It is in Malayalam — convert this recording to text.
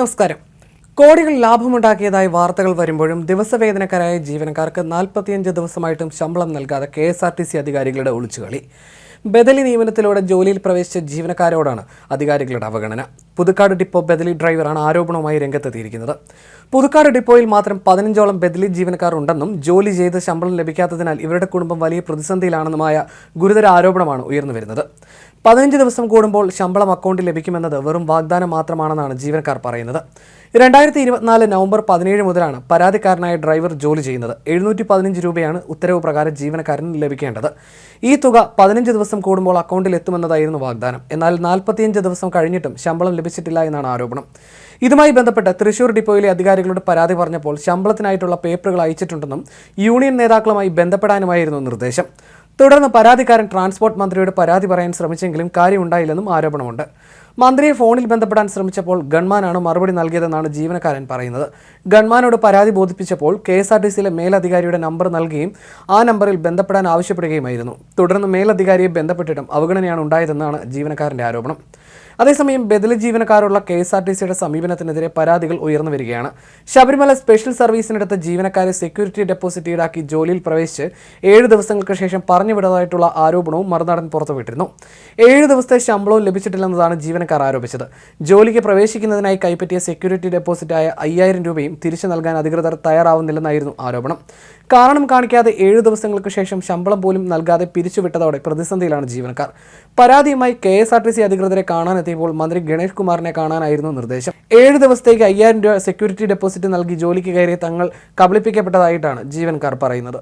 നമസ്കാരം. കോടികൾ ലാഭമുണ്ടാക്കിയതായി വാർത്തകൾ വരുമ്പോഴും ദിവസവേതനക്കാരായ ജീവനക്കാർക്ക് നാൽപ്പത്തിയഞ്ച് ദിവസമായിട്ടും ശമ്പളം നൽകാതെ K S R T C അധികാരികളുടെ ഒളിച്ചുകളി. ബദലി നിയമനത്തിലൂടെ ജോലിയിൽ പ്രവേശിച്ച ജീവനക്കാരോടാണ് അധികാരികളുടെ അവഗണന. പുതുക്കാട് ഡിപ്പോ ബദലി ഡ്രൈവറാണ് ആരോപണവുമായി രംഗത്തെത്തിയിരിക്കുന്നത്. പുതുക്കാട് ഡിപ്പോയിൽ മാത്രം പതിനഞ്ചോളം ബദലി ജീവനക്കാർ ഉണ്ടെന്നും ജോലി ചെയ്ത് ശമ്പളം ലഭിക്കാത്തതിനാൽ ഇവരുടെ കുടുംബം വലിയ പ്രതിസന്ധിയിലാണെന്നുമായ ഗുരുതര ആരോപണമാണ് ഉയർന്നു വരുന്നത്. പതിനഞ്ച് ദിവസം കൂടുമ്പോൾ ശമ്പളം അക്കൗണ്ടിൽ ലഭിക്കുമെന്നത് വെറും വാഗ്ദാനം മാത്രമാണെന്നാണ് ജീവനക്കാർ പറയുന്നത്. രണ്ടായിരത്തി ഇരുപത്തിനാല് നവംബർ പതിനേഴ് മുതലാണ് പരാതിക്കാരനായ ഡ്രൈവർ ജോലി ചെയ്യുന്നത്. എഴുന്നൂറ്റി പതിനഞ്ച് രൂപയാണ് ഉത്തരവ് പ്രകാരം ജീവനക്കാരന് ലഭിക്കേണ്ടത്. ഈ തുക പതിനഞ്ച് ദിവസം കൂടുമ്പോൾ അക്കൗണ്ടിൽ എത്തുമെന്നതായിരുന്നു വാഗ്ദാനം. എന്നാൽ നാൽപ്പത്തിയഞ്ച് ദിവസം കഴിഞ്ഞിട്ടും ശമ്പളം ലഭിച്ചിട്ടില്ല എന്നാണ് ആരോപണം. ഇതുമായി ബന്ധപ്പെട്ട് തൃശൂർ ഡിപ്പോയിലെ അധികാരികളോട് പരാതി പറഞ്ഞപ്പോൾ ശമ്പളത്തിനായിട്ടുള്ള പേപ്പറുകൾ അയച്ചിട്ടുണ്ടെന്നും യൂണിയൻ നേതാക്കളുമായി ബന്ധപ്പെടാനുമായിരുന്നു നിർദ്ദേശം. തുടർന്ന് പരാതിക്കാരൻ ട്രാൻസ്പോർട്ട് മന്ത്രിയോട് പരാതി പറയാൻ ശ്രമിച്ചെങ്കിലും കാര്യമുണ്ടായില്ലെന്നും ആരോപണമുണ്ട്. മന്ത്രിയെ ഫോണിൽ ബന്ധപ്പെടാൻ ശ്രമിച്ചപ്പോൾ ഗൺമാനാണ് മറുപടി നൽകിയതെന്നാണ് ജീവനക്കാരൻ പറയുന്നത്. ഗൺമാനോട് പരാതി ബോധിപ്പിച്ചപ്പോൾ കെ എസ് ആർ ടി സിയിലെ മേലധികാരിയുടെ നമ്പർ നൽകുകയും ആ നമ്പറിൽ ബന്ധപ്പെടാൻ ആവശ്യപ്പെടുകയുമായിരുന്നു. തുടർന്ന് മേലധികാരിയെ ബന്ധപ്പെട്ടിട്ടും അവഗണനയാണ് ഉണ്ടായതെന്നാണ് ജീവനക്കാരന്റെ ആരോപണം. അതേസമയം ബദലി ജീവനക്കാരുള്ള കെ എസ് ആർ ടി സിയുടെ സമീപനത്തിനെതിരെ പരാതികൾ ഉയർന്നു വരികയാണ്. ശബരിമല സ്പെഷ്യൽ സർവീസിനടുത്ത് ജീവനക്കാരെ സെക്യൂരിറ്റി ഡെപ്പോസിറ്റ് ഈടാക്കി ജോലിയിൽ പ്രവേശിച്ച് ഏഴ് ദിവസങ്ങൾക്ക് ശേഷം പറഞ്ഞുവിടതായിട്ടുള്ള ആരോപണവും മറുനാടൻ പുറത്തുവിട്ടിരുന്നു. ഏഴ് ദിവസത്തെ ശമ്പളവും ലഭിച്ചിട്ടില്ലെന്നതാണ് ജീവനക്കാർ ആരോപിച്ചത്. ജോലിക്ക് പ്രവേശിക്കുന്നതിനായി കൈപ്പറ്റിയ സെക്യൂരിറ്റി ഡെപ്പോസിറ്റായ അയ്യായിരം രൂപയും തിരിച്ചു നൽകാൻ അധികൃതർ തയ്യാറാവുന്നില്ലെന്നായിരുന്നു ആരോപണം. കാരണം കാണിക്കാതെ ഏഴ് ദിവസങ്ങൾക്ക് ശേഷം ശമ്പളം പോലും നൽകാതെ പിരിച്ചുവിട്ടതോടെ പ്രതിസന്ധിയിലാണ് ജീവനക്കാർ. പരാതിയുമായി K S R T C അധികൃതരെ കാണാനെത്തിയപ്പോൾ മന്ത്രി ഗണേഷ് കുമാറിനെ കാണാനായിരുന്നു നിർദ്ദേശം. ഏഴ് ദിവസത്തേക്ക് അയ്യായിരം രൂപ സെക്യൂരിറ്റി ഡെപ്പോസിറ്റ് നൽകി ജോലിക്ക് കയറിയ തങ്ങൾ കബളിപ്പിക്കപ്പെട്ടതായിട്ടാണ് ജീവനക്കാർ പറയുന്നത്.